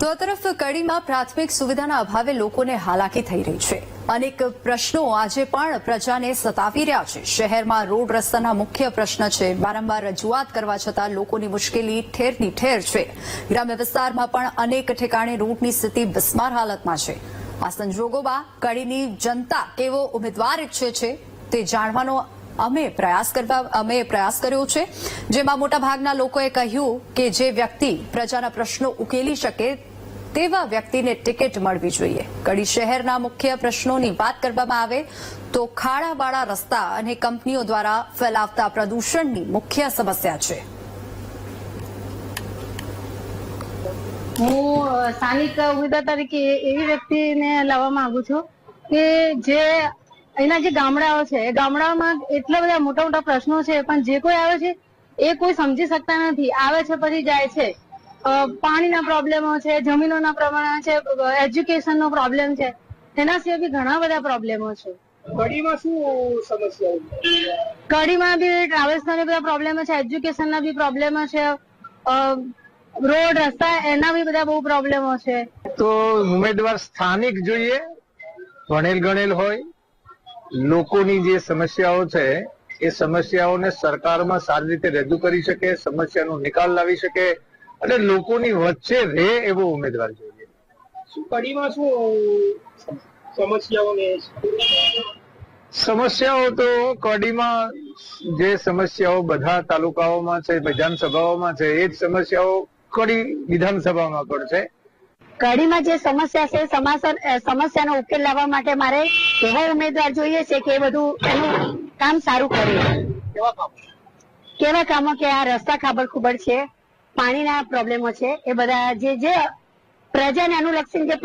તો આ તરફ કડીમાં પ્રાથમિક સુવિધાના અભાવે લોકોને હાલાકી થઈ રહી છે. અનેક પ્રશ્નો આજે પણ પ્રજાને સતાવી રહ્યા છે. શહેરમાં રોડ રસ્તાના મુખ્ય પ્રશ્ન છે. વારંવાર રજૂઆત કરવા છતાં લોકોની મુશ્કેલી ઠેરની ઠેર છે. ગ્રામ્ય વિસ્તારમાં પણ અનેક ઠેકાણે રોડની સ્થિતિ બિસ્માર હાલતમાં છે. આ સંજોગોમાં કડીની જનતા કેવો ઉમેદવાર ઈચ્છે છે તે જાણવાનો અમે પ્રયાસ કરવા અમે પ્રયાસ કર્યો છે. જેમાં મોટાભાગના લોકોએ કહ્યું કે જે વ્યક્તિ પ્રજાના પ્રશ્નો ઉકેલી શકે તેવા વ્યક્તિને ટિકિટ મળવી જોઈએ. કડી શહેરના મુખ્ય પ્રશ્નોની વાત કરવામાં આવે તો ખાડાવાળા રસ્તા અને કંપનીઓ દ્વારા ફેલાવતા પ્રદૂષણની મુખ્ય સમસ્યા છે. હું સ્થાનિક ઉમેદવાર તરીકે એવી વ્યક્તિને લાવવા માંગુ છું કે જે અહીંના જે ગામડાઓ છે એ ગામડાઓમાં એટલા બધા મોટા મોટા પ્રશ્નો છે પણ જે કોઈ આવે છે એ કોઈ સમજી શકતા નથી. આવે છે પછી જાય છે. પાણીના પ્રોબ્લેમો છે જમીનોના પ્રમાણ છે એજ્યુકેશનનો પ્રોબ્લેમ છે તેના સિવાય બી ઘણા બધા પ્રોબ્લેમો છે. કડીમાં શું સમસ્યાઓ? કડીમાં બી ટ્રાવેલ્સના બી બધા પ્રોબ્લેમ છે એજ્યુકેશનના બી પ્રોબ્લેમ છે અ, રોડ રસ્તા એના બી બધા બહુ પ્રોબ્લેમો છે. તો ઉમેદવાર સ્થાનિક જોઈએ ભણેલ ગણેલ હોય લોકોની જે સમસ્યાઓ છે એ સમસ્યાઓને સરકારમાં સારી રીતે રજૂ કરી શકે સમસ્યાનો નિકાલ લાવી શકે અને લોકોની વચ્ચે રહે એવો ઉમેદવાર જોઈએ. શું કડીમાં શું સમસ્યાઓને સમસ્યાઓ તો કડીમાં જે સમસ્યાઓ બધા તાલુકાઓમાં છે વિધાનસભાઓમાં છે એ જ સમસ્યાઓ કડી વિધાનસભામાં પણ છે. કડીમાં જે સમસ્યા છે સમસ્યાનો ઉકેલ લાવવા માટે મારે એવો ઉમેદવાર જોઈએ છે કે બધું એનું કામ સારું કરે. કેવા કામો? કે આ રસ્તા ખાબર ખુબર છે પાણીના પ્રોબ્લેમો છે એ બધા જે જે પ્રજાને અનુલક્ષીને જે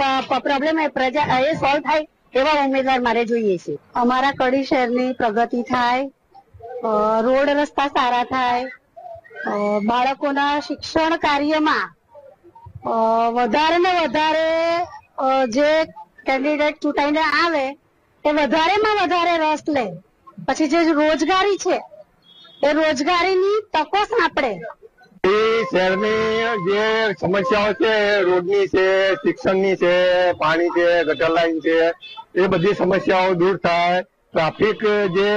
પ્રોબ્લેમ એ પ્રજા એ સોલ્વ થાય એવા ઉમેદવાર મારે જોઈએ છે. અમારા કડી શહેરની પ્રગતિ થાય રોડ રસ્તા સારા થાય અ, બાળકોના શિક્ષણ કાર્યમાં વધારે ને વધારે જે કેન્ડિડેટ ચૂંટાઈને આવે એ વધારેમાં વધારે રસ લે. પછી જે રોજગારી છે, એ રોજગારીની તકો સાંપડે. શહેરની જે સમસ્યાઓ છે, રોડની છે, શિક્ષણની છે, પાણી છે, ગટર લાઈન છે, એ બધી સમસ્યાઓ દૂર થાય. ટ્રાફિક જે,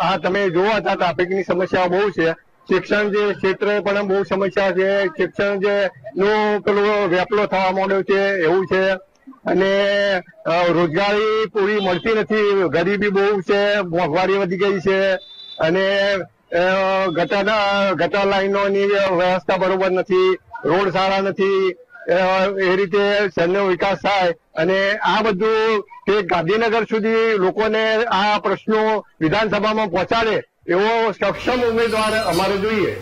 આ તમે જોવા હતા, ટ્રાફિકની સમસ્યાઓ બહુ છે. શિક્ષણ જે ક્ષેત્રે પણ બહુ સમસ્યા છે. શિક્ષણ જે નો પેલો વેપલો થવા માંડ્યો છે, એવું છે. અને રોજગારી પૂરી મળતી નથી. ગરીબી બહુ છે, મોંઘવારી વધી ગઈ છે. અને ગટર ગટર લાઈનોની વ્યવસ્થા બરોબર નથી. રોડ સારા નથી. એ રીતે શહેરનો વિકાસ થાય. અને આ બધું તે ગાંધીનગર સુધી લોકોને આ પ્રશ્નો વિધાનસભામાં પહોંચાડે એવો સક્ષમ ઉમેદવાર અમારે જોઈએ.